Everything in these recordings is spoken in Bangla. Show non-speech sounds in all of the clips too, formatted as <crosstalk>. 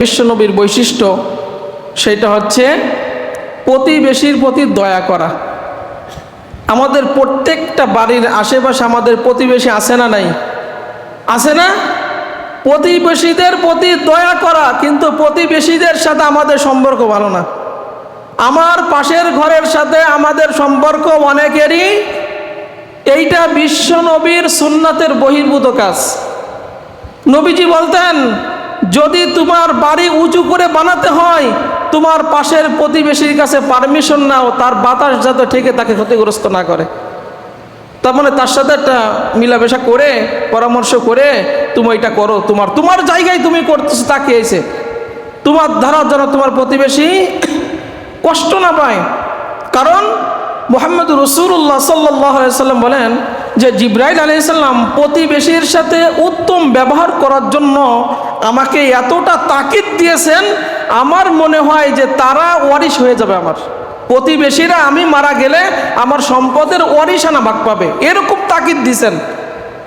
বিশ্বনবীর বৈশিষ্ট্য সেটা হচ্ছে প্রতিবেশীর প্রতি দয়া করা। আমাদের প্রত্যেকটা বাড়ির আশেপাশে আমাদের প্রতিবেশী আছে না নাই? আছে না? প্রতিবেশীদের প্রতি দয়া করা, কিন্তু প্রতিবেশীদের সাথে আমাদের সম্পর্ক ভালো না। আমার পাশের ঘরের সাথে আমাদের সম্পর্ক অনেকেরই এইটা বিশ্ব নবীর সুন্নাতের বহির্ভূত কাজ। নবীজি বলতেন যদি তোমার বাড়ি উঁচু করে বানাতে হয়, তোমার পাশের প্রতিবেশীর কাছে পারমিশন নাও, তার বাতাস যাতে ঠেকে তাকে ক্ষতিগ্রস্ত না করে। তার মানে তার সাথে একটা মিলামেশা করে, পরামর্শ করে, তুমি এটা করো, তোমার তোমার জায়গায় তুমি করতেছো, তাকে এসে। তোমার ধারা যেন তোমার প্রতিবেশী <coughs> কষ্ট না পায়। কারণ মোহাম্মদ রসুল্লাহ সাল্লাহ সাল্লাম বলেন যে জিব্রাইল আলাইসাল্লাম প্রতিবেশীর সাথে উত্তম ব্যবহার করার জন্য আমাকে এতটা তাকিদ দিয়েছেন, আমার মনে হয় যে তারা ওয়ারিশ হয়ে যাবে আমার। প্রতিবেশীরা আমি মারা গেলে আমার সম্পদের ওয়ারিশানা ভাগ পাবে। এরকম তাকিদ দিয়েছেন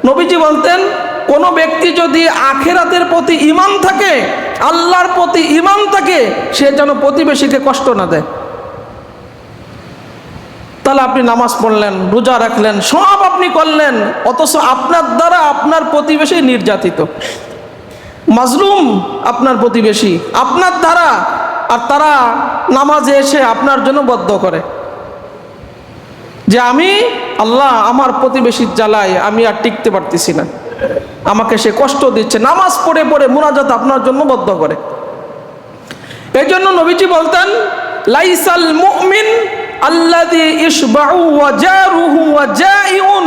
নবীজি বলতেন, কোনো ব্যক্তি যদি আখেরাতের প্রতি ইমান থাকে, আল্লাহর প্রতি ইমান থাকে, সে যেন প্রতিবেশীকে কষ্ট না দেয়। তাহলে আপনি নামাজ পড়লেন, রোজা রাখলেন, সব আপনি করলেন, অথচ আপনার দ্বারা আপনার প্রতিবেশী নির্যাতিত। মাজলুম আপনার প্রতিবেশী, আপনার দ্বারা, আর তারা নামাজে এসে আপনার জন্য বদ্ধ করে। যে আমি, আল্লাহ আমার প্রতিবেশীর জ্বালায় আমি আর টিকতে পারতেছি না। আমাকে সে কষ্ট দিচ্ছে, নামাজ পড়ে পড়ে মুনাজাত আপনার জন্য বদ্ধ করে। এই জন্য নবীজি বলতেন, লাইসাল মুমিন আল্লাদি ইসবাউ ওয়া জারুহু ওয়া জাইউন।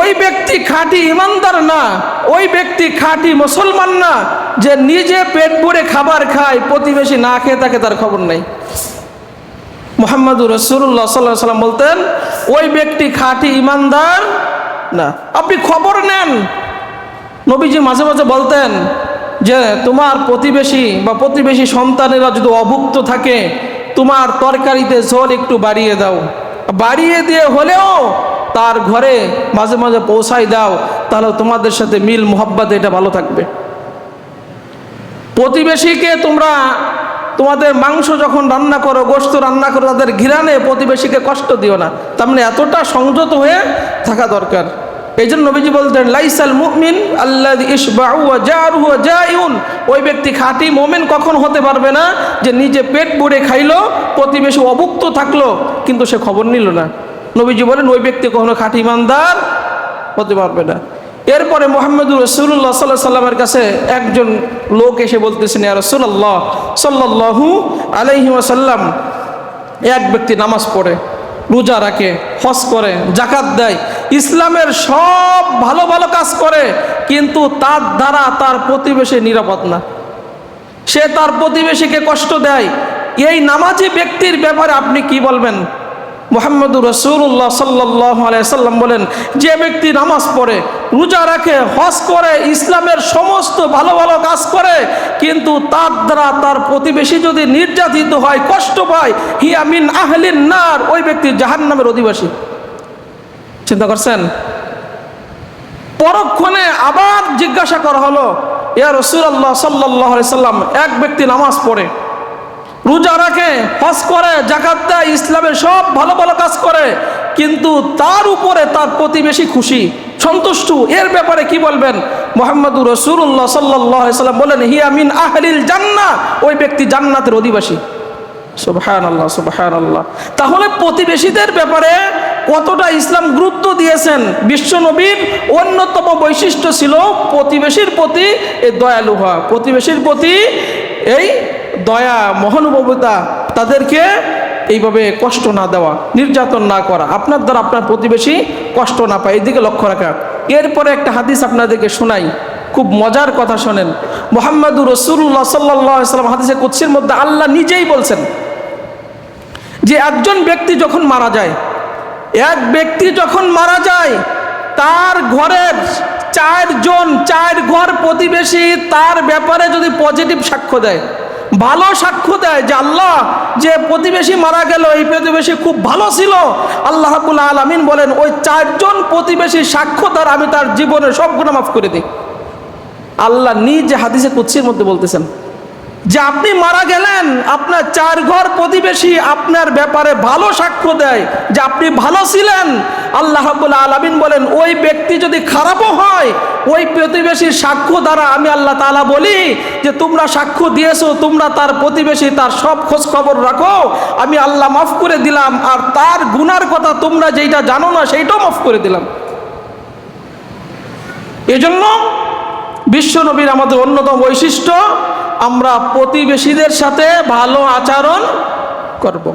ওই ব্যক্তি খাঁটি ইমানদার না, ওই ব্যক্তি খাঁটি মুসলমান না, যে নিজে পেট ভরে খাবার খায়, প্রতিবেশী না খেয়ে থাকে তার খবর নেই। মোহাম্মদুর রসুল্লাহ সাল্লাহ সাল্লাম বলতেন, ওই ব্যক্তি খাঁটি ইমানদার না। আপনি খবর নেন। নবীজি মাঝে মাঝে বলতেন যে, তোমার প্রতিবেশী বা প্রতিবেশী সন্তানেরা যদি অভুক্ত থাকে তোমার তরকারিতে ঝোল একটু বাড়িয়ে দাও। বাড়িয়ে দিয়ে হলেও তার ঘরে মাঝে মাঝে পৌঁছাই দাও, তাহলে তোমাদের সাথে মিল, মোহাব্বত এটা ভালো থাকবে। প্রতিবেশীকে তোমরা তোমাদের মাংস যখন রান্না করো গোস্ত রান্না করো, তাদের ঘিরানে প্রতিবেশীকে কষ্ট দিও না। তার মানে এতটা সংযত হয়ে থাকা দরকার। এই জন্য নবীজি বলতেন, লাইসাল মুমিন আল্লাহ জাইউন। ওই ব্যক্তি খাঁটি মোমেন কখন হতে পারবে না? যে নিজে পেট ভরে খাইলো, প্রতিবেশী অভুক্ত থাকল, কিন্তু সে খবর নিল না। নবীজি বলেন, ওই ব্যক্তি কখনো খাঁটি ইমানদার হতে পারবে না। এরপরে মোহাম্মদুর রসুল্লাহ সাল্লাহ সাল্লামের কাছে একজন লোক এসে বলতেছেন, ইয়া রসুল্লাহ সাল্লাহু আলাইহি ওয়াসাল্লাম। এক ব্যক্তি নামাজ পড়ে, রোজা রাখে, হজ করে জাকাত দেয়। ইসলামের সব ভালো ভালো কাজ করে, কিন্তু তার দ্বারা তার প্রতিবেশী নিরাপদ না। সে তার প্রতিবেশীকে কষ্ট দেয়। এই নামাজি ব্যক্তির ব্যাপারে আপনি কি বলবেন? মোহাম্মদুর রসুল্লাহ সাল্লাহ সাল্লাম বলেন, যে ব্যক্তি নামাজ পড়ে, রোজা রাখে, হজ করে, ইসলামের সমস্ত ভালো ভালো কাজ করে, কিন্তু তার দ্বারা তার প্রতিবেশী যদি নির্যাতিত হয়, কষ্ট পায়, হিয়া মিন আহলিন নার, ওই ব্যক্তি জাহান নামের অধিবাসী। চিন্তা করছেন? পরক্ষণে আবার জিজ্ঞাসা করা হলো, ইয়া রসুল আল্লাহ সাল্লাহ সাল্লাম, এক ব্যক্তি নামাজ পড়ে, রোজা রাখে, হজ করে জাকাত দেয়, ইসলামের সব ভালো ভালো কাজ করে, কিন্তু তার উপরে তার প্রতিবেশী খুশি, সন্তুষ্ট, এর ব্যাপারে কি বলবেন? মোহাম্মদুর রসুল্লাহ সাল্লাহ সাল্লাম বলেন, হিয়া মিন আহলিল জান্না ওই ব্যক্তি জান্নাতের অধিবাসী। সুবহান আল্লাহ সুবহান আল্লাহ তাহলে প্রতিবেশীদের ব্যাপারে কতটা ইসলাম গুরুত্ব দিয়েছেন বিশ্ব নবীর অন্যতম বৈশিষ্ট্য ছিল প্রতিবেশীর প্রতি এই দয়ালু হওয়া। প্রতিবেশীর প্রতি এই দয়া, মহানুভবতা তাদেরকে এইভাবে কষ্ট না দেওয়া, নির্যাতন না করা। আপনার দ্বারা আপনার প্রতিবেশী কষ্ট না পায়। এদিকে লক্ষ্য রাখা। এরপরে একটা হাদিস আপনাদেরকে শোনাই। খুব মজার কথা শোনেন। মোহাম্মদুর রসুল্লাহ সাল্লাহ সাল্লাম হাদিসে কুৎসির মধ্যে আল্লাহ নিজেই বলছেন যে একজন ব্যক্তি যখন মারা যায় এক ব্যক্তি যখন মারা যায়, তার ঘরের চারজন, চার ঘর প্রতিবেশী তার ব্যাপারে যদি পজিটিভ সাক্ষ্য দেয়, ভালো সাক্ষ্য দেয় যে আল্লাহ যে প্রতিবেশী মারা গেল, এই প্রতিবেশী খুব ভালো ছিল, আল্লাহ হাবুল আলমিন বলেন, ওই চারজন প্রতিবেশী সাক্ষ্য তার, আমি তার জীবনে সব মাফ করে দিই। আল্লাহ নিজে হাদিসে কুৎসির মধ্যে বলতেছেন যে আপনি মারা গেলেন, আপনার চার ঘর প্রতিবেশী আপনার ব্যাপারে ভালো সাক্ষ্য দেয়, যে আপনি ভালো ছিলেন। আল্লাহ আলামিন বলেন, ওই ব্যক্তি যদি খারাপও হয়, ওই প্রতিবেশীর সাক্ষ্য দ্বারা আমি আল্লাহ তালা বলি যে, তোমরা সাক্ষ্য দিয়েছ, তোমরা তার প্রতিবেশী, তার সব খোঁজ খবর রাখো, আমি আল্লাহ মাফ করে দিলাম, আর তার গুনার কথা তোমরা যেটা জানো না, সেইটাও মাফ করে দিলাম। এজন্য বিশ্বনবীর আমাদের অন্যতম বৈশিষ্ট্য আমরা প্রতিবেশীদের সাথে ভালো আচরণ করব।